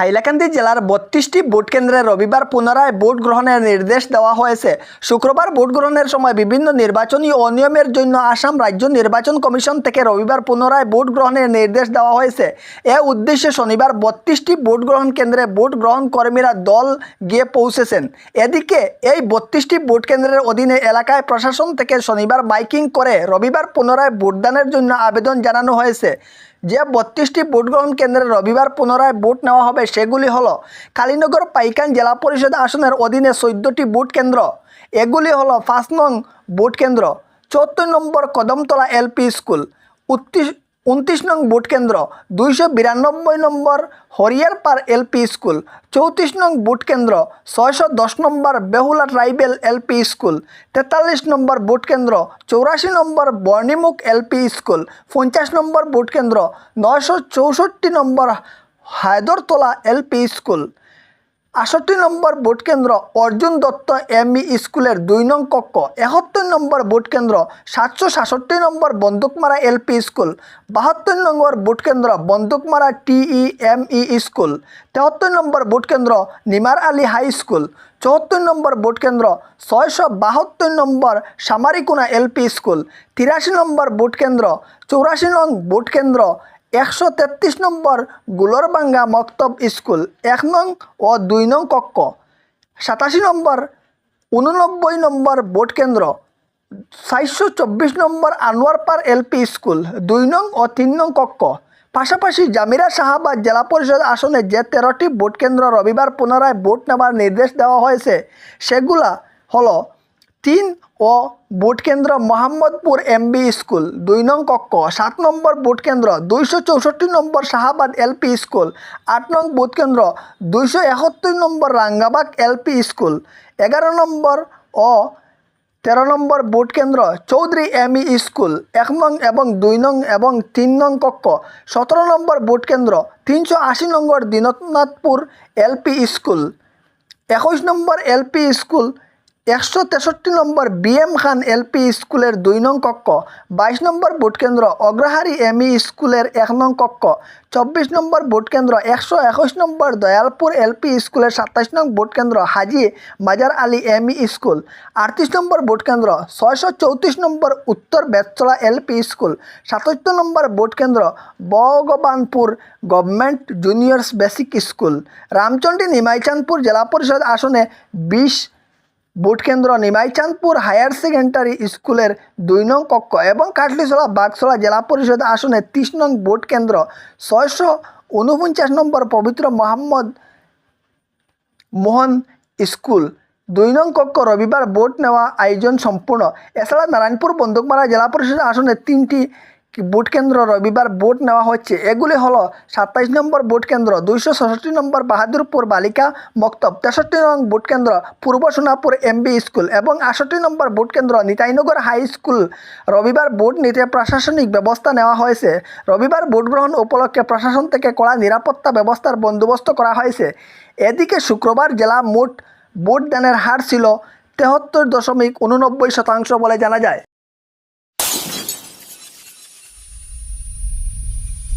হাইলাকান্দি জেলার বত্রিশটি ভোট কেন্দ্রে রবিবার পুনরায় ভোট গ্রহণের নির্দেশ দেওয়া হয়েছে। শুক্রবার ভোট গ্রহণের সময় বিভিন্ন নির্বাচনী অনিয়মের জন্য আসাম রাজ্য নির্বাচন কমিশন থেকে রবিবার পুনরায় ভোট গ্রহণের নির্দেশ দেওয়া হয়েছে। এ উদ্দেশ্যে শনিবার বত্রিশটি ভোট গ্রহণ কেন্দ্রে ভোট গ্রহণ কর্মীরা দল গিয়ে পৌঁছেছেন। এদিকে এই বত্রিশটি ভোট কেন্দ্রের অধীনে এলাকায় প্রশাসন থেকে শনিবার বাইকিং করে রবিবার পুনরায় ভোটদানের জন্য আবেদন জানানো হয়েছে। যে বত্রিশটি ভোট গ্রহণ কেন্দ্রে রবিবার পুনরায় ভোট নেওয়া হবে সেগুলি হল কালীনগর, পাইকান জেলা পরিষদ আসনের অধীনে চোদ্দোটি ভোট কেন্দ্র, এগুলি হল পাঁচ নং ভোট কেন্দ্র চৌত্তর নম্বর কদমতলা এলপি স্কুল উত্রিশ উনত্রিশ নং ভোট কেন্দ্র, দুইশো বিরানব্বই নম্বর হরিয়ারপার এলপি স্কুল, চৌত্রিশ নং ভোট কেন্দ্র, ছয়শো দশ number Behula tribal LP school, তেতাল্লিশ নম্বর ভোট কেন্দ্র, চৌরাশি নম্বর বর্ণিমুখ এলপি স্কুল, পঞ্চাশ নম্বর ভোট কেন্দ্র, নয়শো চৌষট্টি নম্বর হায়দরতলা এলপি স্কুল। আষট্টি নম্বর ভোট কেন্দ্র অর্জুন দত্ত এমই স্কুলের দুই নং কক্ষ। একাত্তর নম্বর ভোট কেন্দ্র সাতশো সাতষট্টি নম্বর বন্দুকমারা এলপি স্কুল। বাহাত্তর নম্বর ভোট কেন্দ্র বন্দুকমারা টিই এমই স্কুল। তেহাত্তর নম্বর ভোট কেন্দ্র নিমার আলী হাই স্কুল। চুয়াত্তর নম্বর ভোট কেন্দ্র ছয়শো বাহাত্তর নম্বর সামারিকুনা এলপি স্কুল। তিরাশি নম্বর ভোট কেন্দ্র চৌরাশি নং ভোট কেন্দ্র একশো তেত্রিশ নম্বর গুলরবাঙ্গা মক্তব স্কুল, এক নং ও দুই নং কক্ষ। সাতাশি নম্বর উননব্বই নম্বর ভোট কেন্দ্র। চারশো চব্বিশ নম্বর আনোয়ারপার এলপি স্কুল, দুই নং ও তিন নং কক্ষ। পাশাপাশি জামিরা সাহাবাদ জেলা পরিষদ আসনে যে তেরোটি ভোট কেন্দ্র রবিবার পুনরায় ভোট নেওয়ার নির্দেশ দেওয়া হয়েছে, সেগুলা হলো তিন ও ভোট কেন্দ্র মোহাম্মদপুর এমবি স্কুল। দুই নং কক্ষ, সাত নম্বর ভোট কেন্দ্র, দুইশো চৌষট্টি নম্বর শাহাবাদ এলপি স্কুল। আট নং ভোট কেন্দ্র, দুইশো একাত্তর নম্বর রাঙ্গাবাগ এলপি স্কুল। এগারো নম্বর ও তেরো নম্বর ভোট কেন্দ্র, চৌধুরী এমই স্কুল। এক নং এবং দুই নং এবং তিন নং কক্ষ, সতেরো নম্বর ভোট কেন্দ্র, তিনশো আশি নম্বর দীননাথপুর এলপি স্কুল। একুশ নম্বর এলপি স্কুল একশো তেষট্টি নম্বর বিএম খান এলপি স্কুলের দুই নং কক্ষ, বাইশ নম্বর ভোট কেন্দ্র অগ্রহারি এমই স্কুলের এক নং কক্ষ, চব্বিশ নম্বর ভোট কেন্দ্র একশো একুশ নম্বর দয়ালপুর এলপি স্কুলের সাতাশ নং ভোট কেন্দ্র হাজি মাজার আলী এমই স্কুল, আটত্রিশ নম্বর ভোট কেন্দ্র ছয়শো চৌত্রিশ নম্বর উত্তর বেতচলা এলপি স্কুল, সাতাত্তর নম্বর ভোট কেন্দ্র Bhagabanpur government juniors basic school, Ramchandi Nimaichandpur জেলা পরিষদ আসনে বিশ ভোট কেন্দ্র নিমাইচাঁদপুর হায়ার সেকেন্ডারি স্কুলের দুই নং কক্ষ এবং কাটলিছড়া বাগছড়া জেলা পরিষদ আসনে তিরিশ নং ভোট কেন্দ্র ছয়শো উনপঞ্চাশ নম্বর পবিত্র মোহাম্মদ মোহন স্কুল। দুই নং কক্ষ রবিবার ভোট নেওয়া আয়োজন সম্পূর্ণ। এছাড়া নারায়ণপুর বন্দুকমারা জেলা পরিষদ আসনে তিনটি ভোট কেন্দ্র রবিবার ভোট নেওয়া হচ্ছে। এগুলি হলো সাতাইশ নম্বর ভোট কেন্দ্র, দুইশো ছষট্টি নম্বর বাহাদুরপুর বালিকা মক্তব, তেষট্টি নং ভোট কেন্দ্র পূর্ব সোনাপুর এমবি স্কুল এবং আষট্টি নম্বর ভোট কেন্দ্র নিতাইনগর হাই স্কুল। রবিবার ভোট নিতে প্রশাসনিক ব্যবস্থা নেওয়া হয়েছে। রবিবার ভোট গ্রহণ উপলক্ষে প্রশাসন থেকে কড়া নিরাপত্তা ব্যবস্থার বন্দোবস্ত করা হয়েছে। এদিকে শুক্রবার জেলা মোট ভোট দানের হার ছিল তেহত্তর দশমিক উননব্বই শতাংশ বলে জানা যায়।